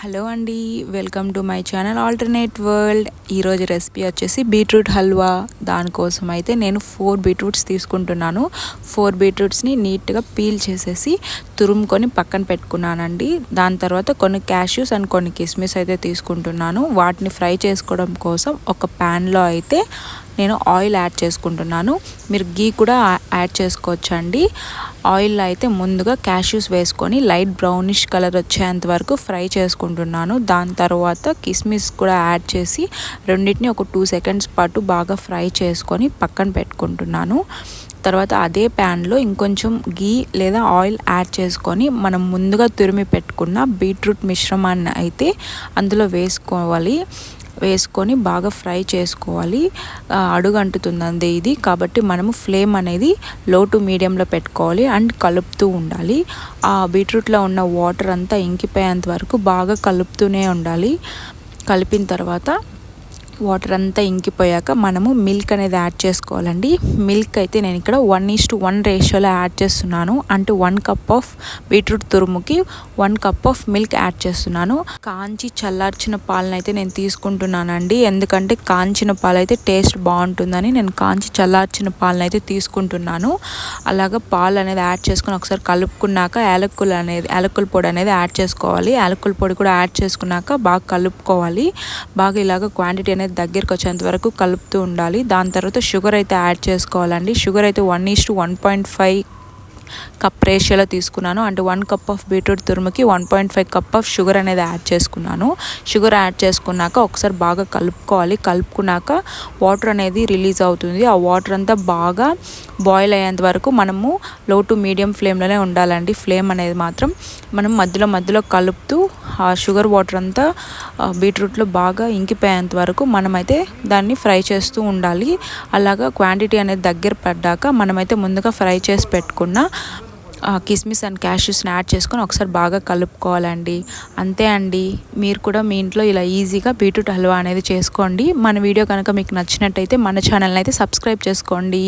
Hello అండి welcome to my channel Alternate World. ఈరోజు recipe వచ్చేసి బీట్రూట్ హల్వా. దానికోసం అయితే నేను ఫోర్ బీట్రూట్స్ తీసుకుంటున్నాను. ఫోర్ బీట్రూట్స్ని నీట్గా పీల్ చేసేసి తురుముకొని పక్కన పెట్టుకున్నానండి. దాని తర్వాత కొన్ని క్యాష్యూస్ అండ్ కొన్ని కిస్మిస్ అయితే తీసుకుంటున్నాను. వాటిని ఫ్రై చేసుకోవడం కోసం ఒక ప్యాన్లో అయితే నేను ఆయిల్ యాడ్ చేసుకుంటున్నాను. మీరు గీ కూడా యాడ్ చేసుకోవచ్చు అండి ఆయిల్ అయితే ముందుగా క్యాష్యూస్ వేసుకొని లైట్ బ్రౌనిష్ కలర్ వచ్చేంత వరకు ఫ్రై చేసుకుంటున్నాను. దాని తర్వాత కిస్మిస్ కూడా యాడ్ చేసి రెండింటిని ఒక టూ సెకండ్స్ పాటు బాగా ఫ్రై చేసుకొని పక్కన పెట్టుకుంటున్నాను. తర్వాత అదే ప్యాన్లో ఇంకొంచెం గీ లేదా ఆయిల్ యాడ్ చేసుకొని మనం ముందుగా తురిమి పెట్టుకున్న బీట్రూట్ మిశ్రమాన్ని అయితే అందులో వేసుకోవాలి. వేసుకొని బాగా ఫ్రై చేసుకోవాలి. అడుగు అంటుతుందండి ఇది. కాబట్టి మనము ఫ్లేమ్ అనేది లో టు మీడియంలో పెట్టుకోవాలి అండ్ కలుపుతూ ఉండాలి. ఆ బీట్రూట్లో ఉన్న వాటర్ అంతా ఇంకిపోయేంత వరకు బాగా కలుపుతూనే ఉండాలి. కలిపిన తర్వాత వాటర్ అంతా ఇంకిపోయాక మనము మిల్క్ అనేది యాడ్ చేసుకోవాలండి. మిల్క్ అయితే నేను ఇక్కడ వన్ ఈస్ టు వన్ రేషియోలో యాడ్ చేస్తున్నాను. అంటే one cup of beetroot తురుముకి one cup of milk add చేస్తున్నాను. కాంచి చల్లార్చిన పాలను అయితే నేను తీసుకుంటున్నానండి. ఎందుకంటే కాంచిన పాలు అయితే టేస్ట్ బాగుంటుందని నేను కాంచి చల్లార్చిన పాలను అయితే తీసుకుంటున్నాను. అలాగా పాలు అనేది యాడ్ చేసుకుని ఒకసారి కలుపుకున్నాక యాలక్కులు అనేది యాలక్కుల పొడి అనేది యాడ్ చేసుకోవాలి. యాలక్కుల పొడి కూడా యాడ్ చేసుకున్నాక బాగా కలుపుకోవాలి. బాగా ఇలాగ క్వాంటిటీ అనేది అనేది దగ్గరికి వచ్చేంత వరకు కలుపుతూ ఉండాలి. దాని తర్వాత షుగర్ అయితే యాడ్ చేసుకోవాలండి. షుగర్ అయితే one is to one point five cup రేషియోలో తీసుకున్నాను. అంటే one cup of beetroot తురుముకి one point five cup of sugar అనేది యాడ్ చేసుకున్నాను. షుగర్ యాడ్ చేసుకున్నాక ఒకసారి బాగా కలుపుకోవాలి. కలుపుకున్నాక వాటర్ అనేది రిలీజ్ అవుతుంది. ఆ వాటర్ అంతా బాగా బాయిల్ అయ్యేంత వరకు మనము లో టు మీడియం ఫ్లేమ్లోనే ఉండాలండి. ఫ్లేమ్ అనేది మాత్రం మనం మధ్యలో మధ్యలో కలుపుతూ ఆ షుగర్ వాటర్ అంతా బీట్రూట్లో బాగా ఇంకిపోయేంత వరకు మనమైతే దాన్ని ఫ్రై చేస్తూ ఉండాలి. అలాగా క్వాంటిటీ అనేది దగ్గర పడ్డాక మనమైతే ముందుగా ఫ్రై చేసి పెట్టుకున్న కిస్మిస్ అండ్ క్యాష్యూస్ని యాడ్ చేసుకొని ఒకసారి బాగా కలుపుకోవాలండి. అంతే అండి. మీరు కూడా మీ ఇంట్లో ఇలా ఈజీగా బీట్రూట్ హల్వా అనేది చేసుకోండి. మన వీడియో కనుక మీకు నచ్చినట్టయితే మన ఛానల్ని అయితే సబ్స్క్రైబ్ చేసుకోండి.